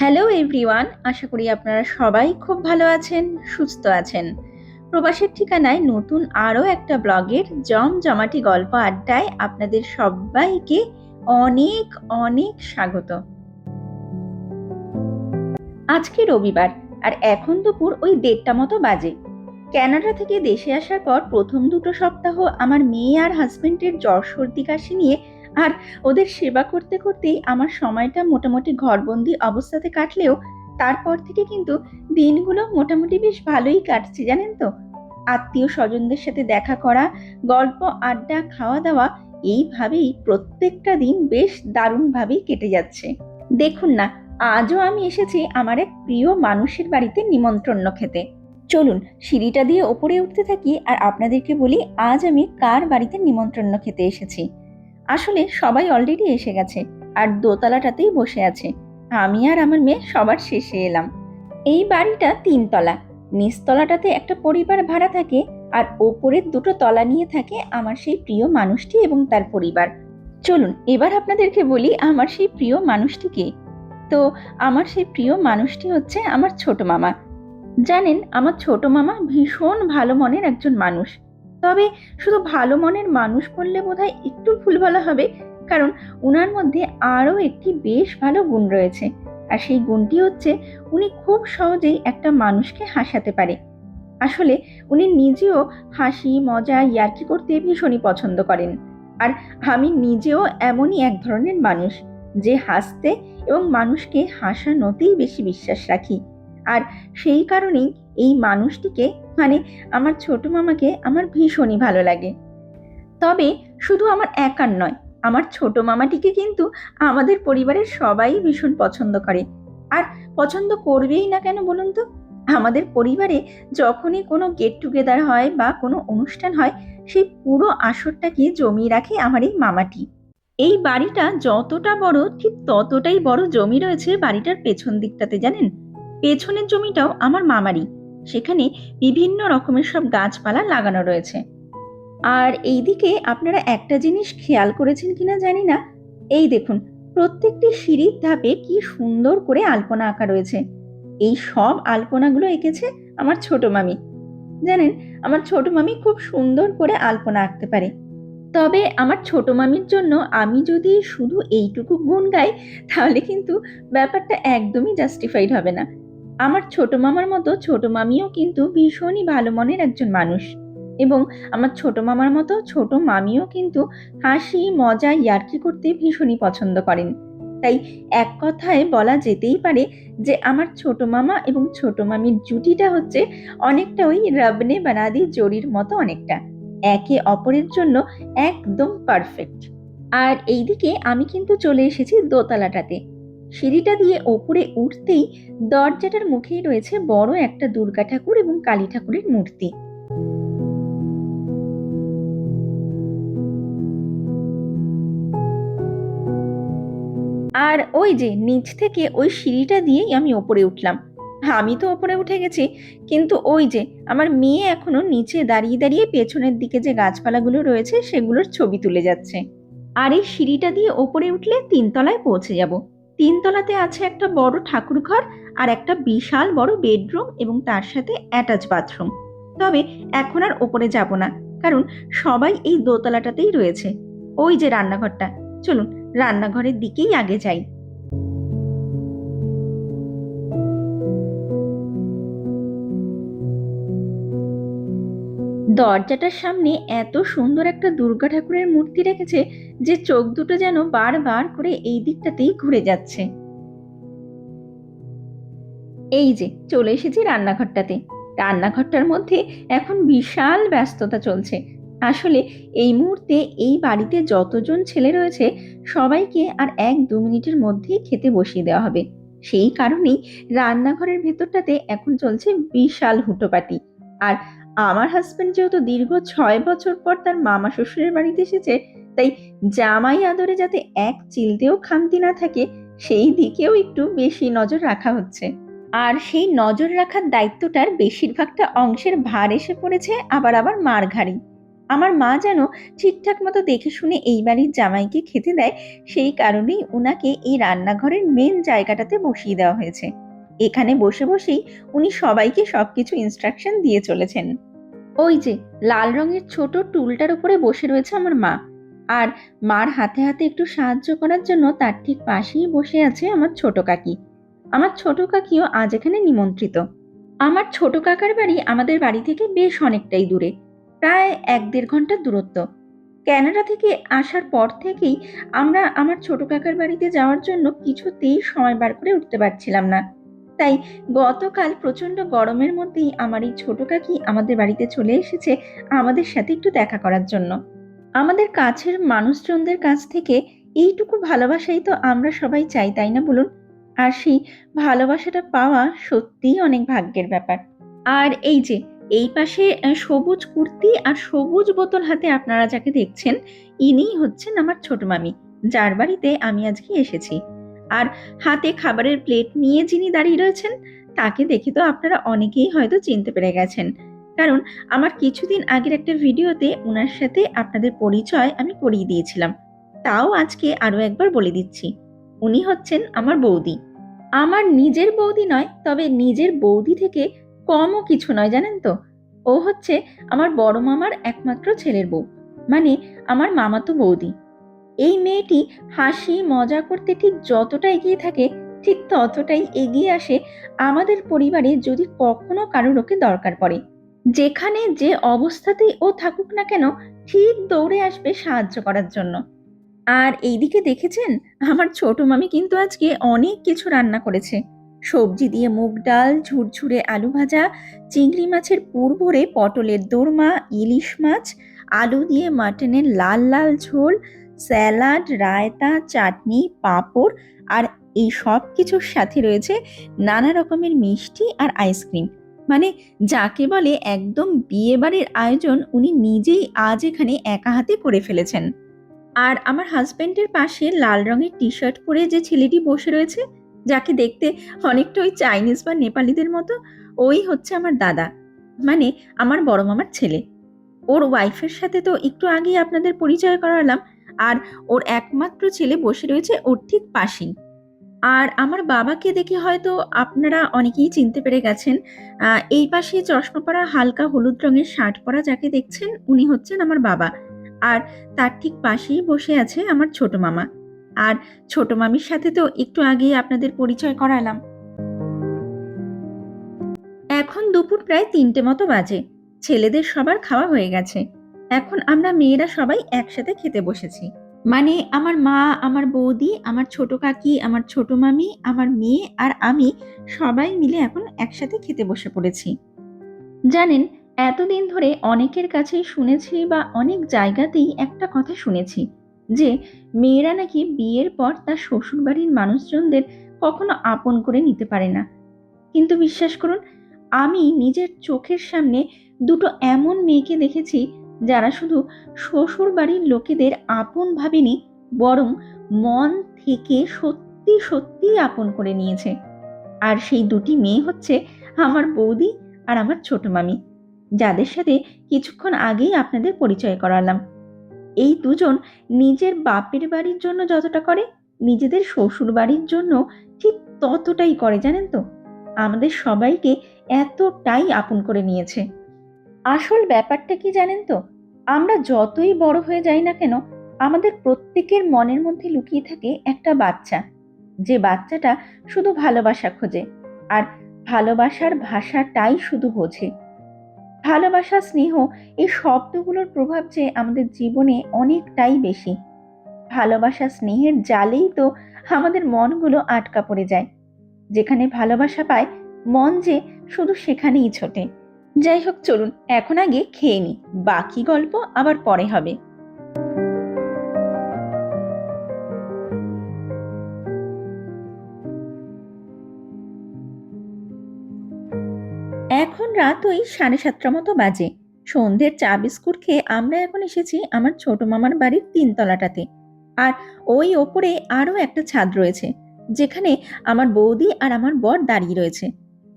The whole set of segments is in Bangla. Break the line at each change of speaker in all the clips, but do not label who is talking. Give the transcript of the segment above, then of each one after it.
হ্যালো এভরিওয়ান আশা করি আপনারা সবাই খুব ভালো আছেন, সুস্থ আছেন। প্রবাসের ঠিকানায় নতুন আরও একটা ব্লগের জমজমাটি গল্প আড্ডায় আপনাদের সবাইকে অনেক অনেক স্বাগত। আজকে রবিবার, আর এখন দুপুর ওই দেড়টা মতো বাজে। ক্যানাডা থেকে দেশে আসার পর প্রথম দুটো সপ্তাহ আমার মেয়ে আর হাজবেন্ডের জ্বর সর্দি কাশি নিয়ে আর ওদের সেবা করতে করতেই আমার সময়টা মোটামুটি ঘরবন্দি অবস্থাতে কাটলেও তারপর থেকে কিন্তু দিনগুলো মোটামুটি বেশ ভালোই কাটছে, জানেন তো? আত্মীয় স্বজনদের সাথে দেখা করা, গল্প, আড্ডা খাওয়া দাওয়া এইভাবেই প্রত্যেকটা দিন বেশ দারুণভাবেই কেটে যাচ্ছে। দেখুন না, আজও আমি এসেছি আমার এক প্রিয় মানুষের বাড়িতে নিমন্ত্রণ খেতে। চলুন, সিঁড়িটা দিয়ে ওপরে উঠতে থাকি আর আপনাদেরকে বলি আজ আমি কার বাড়িতে নিমন্ত্রণ খেতে এসেছি। আসলে সবাই অলরেডি এসে গেছে, আর দোতলাটাতেই বসে আছে। আমি আর আমার মেয়ে সবার শেষে এলাম। এই বাড়িটা তিনতলা। নিচতলাটাতে একটা পরিবার ভাড়া থাকে, আর ওপরের দুটো তলা নিয়ে থাকে আমার সেই প্রিয় মানুষটি এবং তার পরিবার। চলুন, এবার আপনাদেরকে বলি আমার সেই প্রিয় মানুষটি কে। তো, আমার সেই প্রিয় মানুষটি হচ্ছে আমার ছোট মামা। জানেন, আমার ছোট মামা ভীষণ ভালো মনের একজন মানুষ। তবে শুধু ভালো মনের মানুষ বললে বোধহয় একটু ভুল বলা হবে, কারণ উনার মধ্যে আরও একটি বেশ ভালো গুণ রয়েছে। আর সেই গুণটি হচ্ছে উনি খুব সহজেই একটা মানুষকে হাসাতে পারে। আসলে উনি নিজেও হাসি, মজা, ইয়ার্কি করতে ভীষণই পছন্দ করেন। আর আমি নিজেও এমনই এক ধরনের মানুষ যে হাসতে এবং মানুষকে হাসানোতেই বেশি বিশ্বাস রাখি। আর সেই কারণেই এই মানুষটিকে মানে আমার ছোট মামাকে আমার ভীষণই ভালো লাগে। তবে শুধু আমার একার নয়, আমার ছোট মামাটিকে কিন্তু আমাদের পরিবারের সবাই ভীষণ পছন্দ করে। আর পছন্দ করবেই না কেন বলুন তো? আমাদের পরিবারে যখনই কোনো গেট টুগেদার হয় বা কোনো অনুষ্ঠান হয়, সেই পুরো আসরটাকে জমিয়ে রাখে আমার এই মামাটি। এই বাড়িটা যতটা বড়, ঠিক ততটাই বড় জমি রয়েছে বাড়িটার পেছন দিকটাতে, জানেন? পেছনের জমিটাও আমার মামারই। সেখানে বিভিন্ন রকমের সব গাছপালা লাগানো রয়েছে। আর এইদিকে আপনারা একটা জিনিস খেয়াল করেছেন কিনা জানি না। এই দেখুন, প্রত্যেকটি সিঁড়ির ধাপে কি সুন্দর করে আলপনা আঁকা রয়েছে। এই সব আলপনাগুলো এঁকেছে আমার ছোট মামি। জানেন, আমার ছোট মামি খুব সুন্দর করে আলপনা আঁকতে পারে। তবে আমার ছোট মামির জন্য আমি যদি শুধু এইটুকু গুণ গাই, তাহলে কিন্তু ব্যাপারটা একদমই জাস্টিফাইড হবে না। আমার ছোট মামার মতো ছোট মামিও কিন্তু ভীষণই ভালো মনের একজন মানুষ। এবং আমার ছোট মামার মতো ছোট মামিও কিন্তু হাসি, মজা, ইয়ার্কি করতে ভীষণই পছন্দ করেন। তাই এক কথায় বলা যেতেই পারে যে আমার ছোট মামা এবং ছোট মামির জুটিটা হচ্ছে অনেকটা ওই রবনে বানাদি জড়ির মতো অনেকটা। একে অপরের জন্য একদম পারফেক্ট আর এইদিকে আমি কিন্তু চলে এসেছি দোতলাটাতে। সিঁড়িটা দিয়ে ওপরে উঠতেই দরজাটার মুখেই রয়েছে বড় একটা দুর্গা ঠাকুর এবং কালী ঠাকুরের মূর্তি। আর ওই যে নিচ থেকে ওই সিঁড়িটা দিয়েই আমি ওপরে উঠলাম। আমি তো ওপরে উঠে গেছি, কিন্তু ওই যে আমার মেয়ে এখনও নিচে দাঁড়িয়ে দাঁড়িয়ে পেছনের দিকে যে গাছপালাগুলো রয়েছে সেগুলোর ছবি তুলে যাচ্ছে। আর এই সিঁড়িটা দিয়ে ওপরে উঠলে তিনতলায় পৌঁছে যাব। তিনতলাতে আছে একটা বড় ঠাকুর ঘর আর একটা বিশাল বড় বেডরুম এবং তার সাথে অ্যাটাচ বাথরুম। তবে এখন আর ওপরে যাব না, কারণ সবাই এই দোতলাটাতেই রয়েছে। ওই যে রান্নাঘরটা। চলুন, রান্নাঘরের দিকেই আগে যাই। দরজাটার সামনে এত সুন্দর একটা দুর্গা ঠাকুরের মূর্তি রেখেছে যে চোখ দুটো যেন বারবার করে এই দিকটাতেই ঘুরে যাচ্ছে। এই যে, চলে এসেছি রান্নাঘরটাতে। রান্নাঘরটার মধ্যে এখন বিশাল ব্যস্ততা চলছে। আসলে এই মুহূর্তে এই বাড়িতে যতজন ছেলে রয়েছে, সবাইকে আর এক দু মিনিটের মধ্যেই খেতে বসিয়ে দেওয়া হবে। সেই কারণেই রান্নাঘরের ভেতরটাতে এখন চলছে বিশাল হুটোপাটি। আর আমার হাজব্যান্ড যেহেতু দীর্ঘ ছয় বছর পর তার মামা শ্বশুরের বাড়িতে এসেছে, তাই জামাই আদরে যাতে এক চিলতেও খামতি না থাকে, সেই দিকেও একটু বেশি নজর রাখা হচ্ছে। আর সেই নজর রাখার দায়িত্বটার বেশিরভাগটা অংশের ভার এসে পড়েছে আবার আবার মার ঘাড়ি। আমার মা যেন ঠিকঠাক মতো দেখে শুনে এই বাড়ির জামাইকে খেতে দেয়, সেই কারণেই উনাকে এই রান্নাঘরের মেন জায়গাটাতে বসিয়ে দেওয়া হয়েছে। এখানে বসে বসেই উনি সবাইকে সবকিছু ইনস্ট্রাকশন দিয়ে চলেছেন। ওই যে, লাল রঙের ছোট টুলটার উপরে বসে রয়েছে আমার মা। আর মার হাতে হাতে একটু সাহায্য করার জন্য তার ঠিক পাশেই বসে আছে আমার ছোট কাকি। আমার ছোট কাকিও আজ এখানে নিমন্ত্রিত। আমার ছোট কাকার বাড়ি আমাদের বাড়ি থেকে বেশ অনেকটাই দূরে, প্রায় এক দেড় ঘণ্টার দূরত্ব। ক্যানাডা থেকে আসার পর থেকেই আমরা আমার ছোট কাকার বাড়িতে যাওয়ার জন্য কিছুতেই সময় বার করে উঠতে পারছিলাম না। তাই গতকাল প্রচণ্ড গরমের মধ্যেই আমার এই ছোট কাকি আমাদের বাড়িতে চলে এসেছে আমাদের সাথে একটু দেখা করার জন্য। আমাদের কাছের মানুষজনদের কাছ থেকে এইটুকু ভালোবাসাই তো আমরা সবাই চাই, তাই না বলুন? আর সেই ভালোবাসাটা পাওয়া সত্যিই অনেক ভাগ্যের ব্যাপার। আর এই যে, এই পাশে সবুজ কুর্তি আর সবুজ বোতল হাতে আপনারা যাকে দেখছেন, ইনিই হচ্ছেন আমার ছোট মামি, যার বাড়িতে আমি আজকে এসেছি। আর হাতে খাবারের প্লেট নিয়ে যিনি দাঁড়িয়ে রয়েছেন, তাকে দেখে তো আপনারা অনেকেই হয়তো চিনতে পেরে গেছেন। কারণ আমার কিছুদিন আগের একটা ভিডিওতে ওনার সাথে আপনাদের পরিচয় আমি করিয়ে দিয়েছিলাম। তাও আজকে আরও একবার বলে দিচ্ছি। উনি হচ্ছেন আমার বৌদি। আমার নিজের বৌদি নয়, তবে নিজের বৌদি থেকে কমও কিছু নয়, জানেন তো। ও হচ্ছে আমার বড় মামার একমাত্র ছেলের বউ। মানে আমার মামাতো বৌদি। এই মেয়েটি হাসি, মজা করতে ঠিক যতটা এগিয়ে থাকে, ঠিক ততটাই এগিয়ে আসে আমাদের পরিবারে যদি কখনো কারোর ওকে দরকার পড়ে। যেখানে যে অবস্থাতেই ও থাকুক না কেন, ঠিক দৌড়ে আসবে সাহায্য করার জন্য। আর এইদিকে দেখেছেন? আমার ছোট মামি কিন্তু আজকে অনেক কিছু রান্না করেছে। সবজি দিয়ে মুগ ডাল, ঝুরঝুরে আলু ভাজা, চিংড়ি মাছের পুর ভরে পটলের দোরমা, ইলিশ মাছ, আলু দিয়ে মাটনের লাল লাল ঝোল স্যালাড, রায়তা, চাটনি, পাঁপড় আর এই সব কিছুর সাথে রয়েছে নানা রকমের মিষ্টি আর আইসক্রিম। মানে যাকে বলে একদম বিয়ে বাড়ির আয়োজন উনি নিজেই আজ এখানে একা হাতে করে ফেলেছেন। আর আমার হাজব্যান্ডের পাশে লাল রঙের টি শার্ট পরে যে ছেলেটি বসে রয়েছে, যাকে দেখতে অনেকটা ওই চাইনিজ বা নেপালিদের মতো, ওই হচ্ছে আমার দাদা। মানে আমার বড় মামার ছেলে। ওর ওয়াইফের সাথে তো একটু আগেই আপনাদের পরিচয় করালাম আর ওর একমাত্র ছেলে বসে রয়েছে ওর ঠিক পাশেই। আর আমার বাবাকে দেখে হয়তো আপনারা অনেকেই চিনতে পেরে গেছেন এই পাশে চশমা পরা হালকা হলুদ রঙের শার্ট পরা যাকে দেখছেন উনি হচ্ছেন আমার বাবা। আর তার ঠিক পাশেই বসে আছে আমার ছোট মামা। আর ছোট মামির সাথে তো একটু আগেই আপনাদের পরিচয় করালাম। এখন দুপুর প্রায় তিনটে মতো বাজে। ছেলেদের সবার খাওয়া হয়ে গেছে। এখন আমরা মেয়েরা সবাই একসাথে খেতে বসেছি। মানে আমার মা, আমার বৌদি, আমার ছোট কাকি, আমার ছোট মামি, আমার মেয়ে আর আমি সবাই মিলে এখন একসাথে খেতে বসে পড়েছি। জানেন, এতদিন ধরে অনেকের কাছেই শুনেছি বা অনেক জায়গাতেই একটা কথা শুনেছি যে, মেয়েরা নাকি বিয়ের পর তার শ্বশুরবাড়ির মানুষজনদের কখনো আপন করে নিতে পারে না। কিন্তু বিশ্বাস করুন, আমি নিজের চোখের সামনে দুটো এমন মেয়েকে দেখেছি যারা শুধু শ্বশুর বাড়ির লোকেদের আপন ভাবেনি, বরং মন থেকে সত্যি সত্যি আপন করে নিয়েছে। আর সেই দুটি মেয়ে হচ্ছে আমার বৌদি আর আমার ছোট মামি, যাদের সাথে কিছুক্ষণ আগেই আপনাদের পরিচয় করালাম। এই দুজন নিজের বাপের বাড়ির জন্য যতটা করে, নিজেদের শ্বশুর বাড়ির জন্য ঠিক ততটাই করে, জানেন তো? আমাদের সবাইকে এতটাই আপন করে নিয়েছে। আসল ব্যাপারটা কি জানেন তো? আমরা যতই বড় হয়ে যাই না কেন, আমাদের প্রত্যেকের মনের মধ্যে লুকিয়ে থাকে একটা বাচ্চা। যে বাচ্চাটা শুধু ভালোবাসা খোঁজে, আর ভালোবাসার ভাষাটাই শুধু বোঝে। ভালোবাসা, স্নেহ এই শব্দগুলোর প্রভাব যে আমাদের জীবনে অনেকটাই বেশি। ভালোবাসা, স্নেহের জালেই তো আমাদের মনগুলো আটকা পড়ে যায়। যেখানে ভালোবাসা পায়, মন যে শুধু সেখানেই ছোটে। যাই হোক, চলুন, এখন আগে খেয়ে নি। বাকি গল্প আবার পরে হবে। এখন রাত ওই সাড়ে সাতটা মতো বাজে। সন্ধ্যের চা বিস্কুট খেয়ে আমরা এখন এসেছি আমার ছোট মামার বাড়ির তিনতলাটাতে। আর ওই ওপরে আরও একটা ছাদ রয়েছে, যেখানে আমার বৌদি আর আমার বর দাঁড়িয়ে রয়েছে।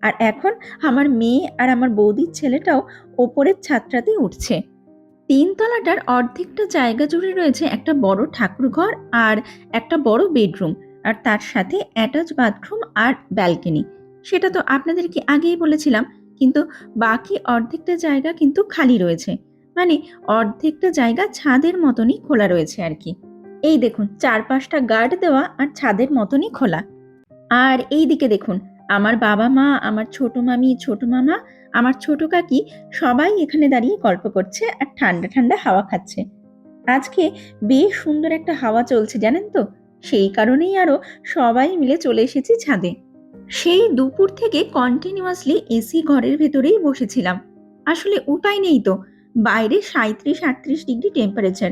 আর এখন আমার মেয়ে আর আমার বৌদির ছেলেটাও ওপরের ছাদটাতে উঠছে। তিনতলাটার অর্ধেকটা জায়গা জুড়ে রয়েছে একটা বড় ঠাকুরঘর আর একটা বড় বেডরুম আর তার সাথে অ্যাটাচ বাথরুম আর ব্যালকনি। সেটা তো আপনাদেরকে আগেই বলেছিলাম, কিন্তু বাকি অর্ধেকটা জায়গা কিন্তু খালি রয়েছে। মানে অর্ধেকটা জায়গা ছাদের মতনই খোলা রয়েছে আর কি। এই দেখুন, চারপাশটা গার্ড দেওয়া আর ছাদের মতনই খোলা। আর এই দিকে দেখুন আমার বাবা মা, আমার ছোট মামি, ছোট মামা, আমার ছোট কাকি সবাই এখানে দাঁড়িয়ে গল্প করছে আর ঠান্ডা ঠান্ডা হাওয়া খাচ্ছে। আজকে বেশ সুন্দর একটা হাওয়া চলছে জানেন তো? সেই কারণেই আরও সবাই মিলে চলে এসেছি ছাদে। সেই দুপুর থেকে কন্টিনিউয়াসলি এসি ঘরের ভেতরেই বসেছিলাম। আসলে উপায় নেই তো, বাইরে সাঁত্রিশ আটত্রিশ ডিগ্রি টেম্পারেচার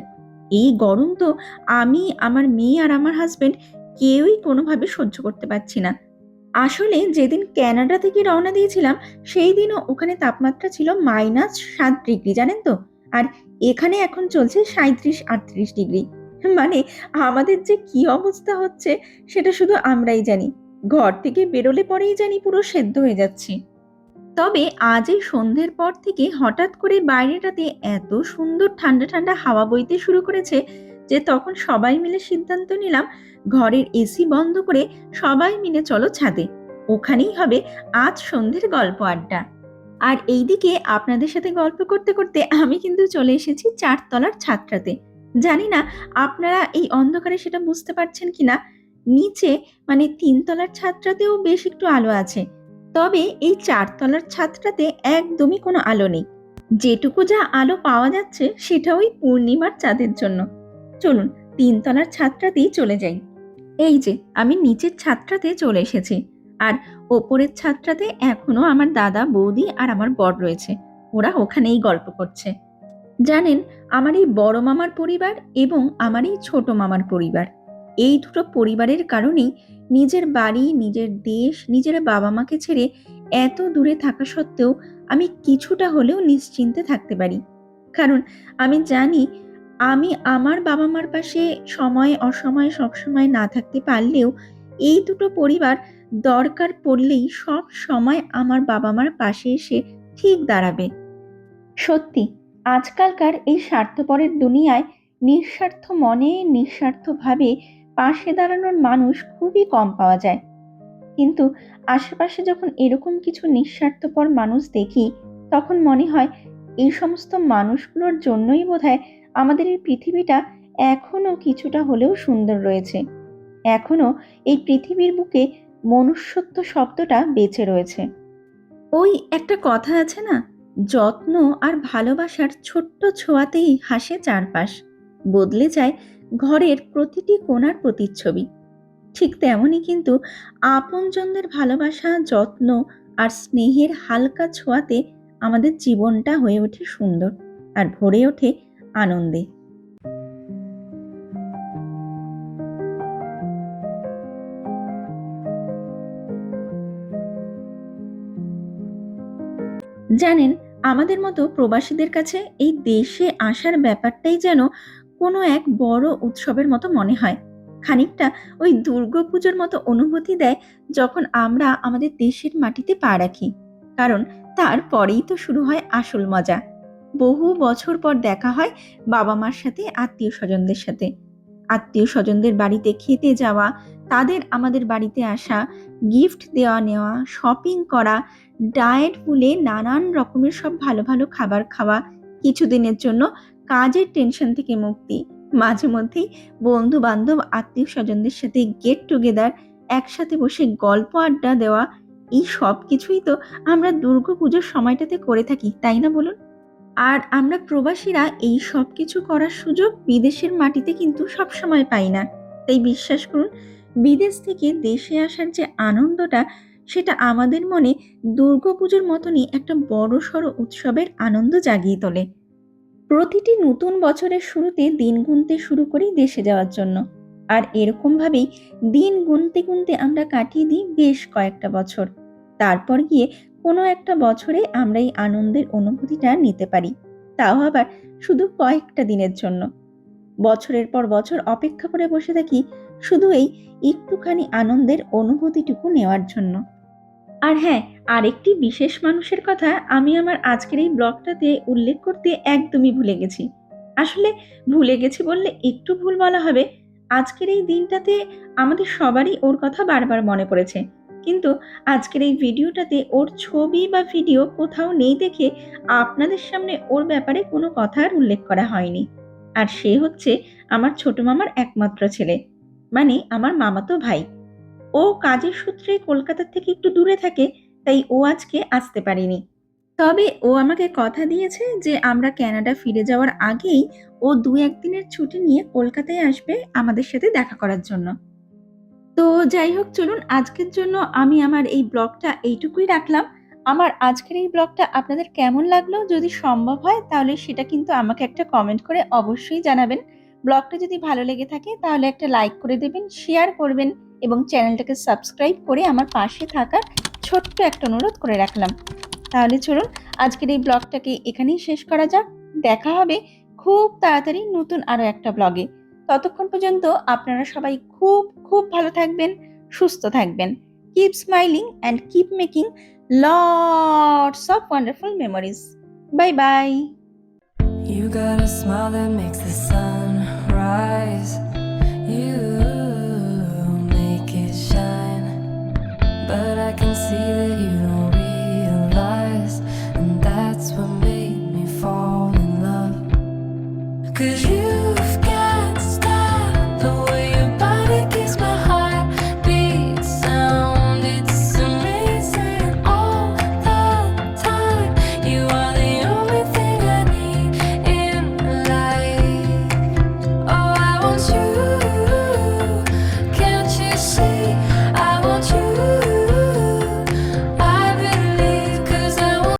এই গরম তো আমি, আমার মেয়ে আর আমার হাজবেন্ড কেউই কোনোভাবে সহ্য করতে পারছি না। আসলে যেদিন ক্যানাডা থেকে রওনা দিয়েছিলাম, সেই দিনও ওখানে তাপমাত্রা ছিল মাইনাস সাত ডিগ্রি, জানেন তো? আর এখানে এখন চলছে সাঁত্রিশ আটত্রিশ ডিগ্রি। মানে আমাদের যে কি অবস্থা হচ্ছে, সেটা শুধু আমরাই জানি। ঘর থেকে বেরোলে পরেই জানি পুরো সেদ্ধ হয়ে যাচ্ছি। তবে আজ এই সন্ধ্যের পর থেকে হঠাৎ করে বাইরেটাতে এত সুন্দর ঠান্ডা ঠান্ডা হাওয়া বইতে শুরু করেছে যে তখন সবাই মিলে সিদ্ধান্ত নিলাম ঘরের এসি বন্ধ করে সবাই মিলে চলো ছাদে। ওখানেই হবে আজ সন্ধ্যের গল্প আড্ডা। আর এইদিকে আপনাদের সাথে গল্প করতে করতে আমি কিন্তু চলে এসেছি চারতলার ছাদটাতে। জানি না আপনারা এই অন্ধকারে সেটা বুঝতে পারছেন কিনা? নিচে মানে তিনতলার ছাদটাতেও বেশ একটু আলো আছে। তবে এই চারতলার ছাদটাতে একদমই কোনো আলো নেই। যেটুকু যা আলো পাওয়া যাচ্ছে সেটা ওই পূর্ণিমার চাঁদের জন্য। চলুন, তিনতলার ছাদটাতেই চলে যাই। এই যে, আমি নিচের ছাদটাতে চলে এসেছি। আর ওপরের ছাদটাতে এখনও আমার দাদা, বৌদি আর আমার বর রয়েছে। ওরা ওখানেই গল্প করছে। জানেন, আমার এই বড় মামার পরিবার এবং আমার এই ছোট মামার পরিবার। এই দুটো পরিবারের কারণেই নিজের বাড়ি, নিজের দেশ, নিজের বাবা মাকে ছেড়ে এত দূরে থাকা সত্ত্বেও আমি কিছুটা হলেও নিশ্চিন্তে থাকতে পারি। কারণ আমি জানি আমি আমার বাবা মার পাশে সময় অসময়ে সবসময় না থাকতে পারলেও এই দুটো পরিবার দরকার পড়লেই সব সময় আমার বাবা মার পাশে এসে ঠিক দাঁড়াবে। সত্যি, আজকালকার এই স্বার্থপরের দুনিয়ায় নিঃস্বার্থ মনে, নিঃস্বার্থভাবে পাশে দাঁড়ানোর মানুষ খুবই কম পাওয়া যায়। কিন্তু আশেপাশে যখন এরকম কিছু নিঃস্বার্থপর মানুষ দেখি, তখন মনে হয় এই সমস্ত মানুষগুলোর জন্যই বোধহয় আমাদের এই পৃথিবীটা এখনও কিছুটা হলেও সুন্দর রয়েছে। এখনও এই পৃথিবীর বুকে মনুষ্যত্ব শব্দটা বেঁচে রয়েছে। ওই একটা কথা আছে না, যত্ন আর ভালোবাসার ছোট্ট ছোঁয়াতেই হাসে চারপাশ। বদলে যায় ঘরের প্রতিটি কোণার প্রতিচ্ছবি। ঠিক তেমনই কিন্তু আপনজনদের ভালোবাসা, যত্ন আর স্নেহের হালকা ছোঁয়াতে আমাদের জীবনটা হয়ে ওঠে সুন্দর। আর ভরে ওঠে আনন্দে। জানেন, আমাদের মতো প্রবাসীদের কাছে এই দেশে আসার ব্যাপারটাই যেন কোনো এক বড় উৎসবের মতো মনে হয়। খানিকটা ওই দুর্গাপুজোর মতো অনুভূতি দেয় যখন আমরা আমাদের দেশের মাটিতে পা রাখি। কারণ তারপরেই তো শুরু হয় আসল মজা। বহু বছর পর দেখা হয় বাবা মার সাথে আত্মীয় স্বজনদের সাথে। আত্মীয় স্বজনদের বাড়িতে খেতে যাওয়া, তাদের আমাদের বাড়িতে আসা গিফট দেওয়া নেওয়া শপিং করা ডায়েট ভুলে নানান রকমের সব ভালো ভালো খাবার খাওয়া, কিছুদিনের জন্য কাজের টেনশন থেকে মুক্তি। মাঝে মধ্যেই বন্ধু বান্ধব আত্মীয় স্বজনদের সাথে গেট টুগেদার একসাথে বসে গল্প আড্ডা দেওয়া, এই সব কিছুই তো আমরা দুর্গাপুজোর সময়টাতে করে থাকি, তাই না বলুন? আর আমরা প্রবাসীরা এই সব কিছু করার সুযোগ বিদেশের মাটিতে কিন্তু সব সময় পাই না। তাই বিশ্বাস করুন, বিদেশ থেকে দেশে আসার যে আনন্দটা, সেটা আমাদের মনে দুর্গাপুজোর মতনই একটা বড় সড়ো উৎসবের আনন্দ জাগিয়ে তোলে। প্রতিটি নতুন বছরের শুরুতে দিন গুনতে শুরু করি দেশে যাওয়ার জন্য। আর এরকমভাবেই দিন গুনতে গুনতে আমরা কাটিয়ে দিই বেশ কয়েকটা বছর। তারপর গিয়ে কোনো একটা বছরে আমরা এই আনন্দের অনুভূতিটা নিতে পারি। তাও আবার শুধু কয়েকটা দিনের জন্য। বছরের পর বছর অপেক্ষা করে বসে থাকি শুধু এই একটুখানি আনন্দের অনুভূতিটুকু নেওয়ার জন্য। আর হ্যাঁ আরেকটি বিশেষ মানুষের কথা আমি আমার আজকের এই ব্লগটাতে উল্লেখ করতে একদমই ভুলে গেছি। আসলে ভুলে গেছি বললে একটু ভুল বলা হবে। আজকের এই দিনটাতে আমাদের সবারই ওর কথা বারবার মনে পড়েছে। কিন্তু আজকের এই ভিডিওটাতে ওর ছবি বা ভিডিও কোথাও নেই দেখে আপনাদের সামনে ওর ব্যাপারে কোনো কথা আর উল্লেখ করা হয়নি। আর সে হচ্ছে আমার ছোট মামার একমাত্র ছেলে। মানে আমার মামাতো ভাই। ও কাজের সূত্রে কলকাতা থেকে একটু দূরে থাকে, তাই ও আজকে আসতে পারেনি। তবে ও আমাকে কথা দিয়েছে যে আমরা ক্যানাডা ফিরে যাওয়ার আগেই ও দু একদিনের ছুটি নিয়ে কলকাতায় আসবে আমাদের সাথে দেখা করার জন্য। তো যাই হোক, চলুন আজকের জন্য আমি আমার এই ব্লগটা এইটুকুই রাখলাম। আমার আজকের এই ব্লগটা আপনাদের কেমন লাগল? যদি সম্ভব হয়, তাহলে সেটা কিন্তু আমাকে একটা কমেন্ট করে অবশ্যই জানাবেন। ব্লগটা যদি ভালো লেগে থাকে, তাহলে একটা লাইক করে দেবেন শেয়ার করবেন এবং চ্যানেলটাকে সাবস্ক্রাইব করে আমার পাশে থাকার ছোট্ট একটা অনুরোধ করে রাখলাম। তাহলে চলুন, আজকের এই ব্লগটাকে এখানেই শেষ করা যাক। দেখা হবে খুব তাড়াতাড়ি নতুন আরও একটা ব্লগে। ততক্ষণ পর্যন্ত আপনারা সবাই খুব খুব ভালো থাকবেন, সুস্থ থাকবেন keep smiling and keep making lots of wonderful memories bye bye
You got a smile that makes the sun rise. You make it shine. But I can see that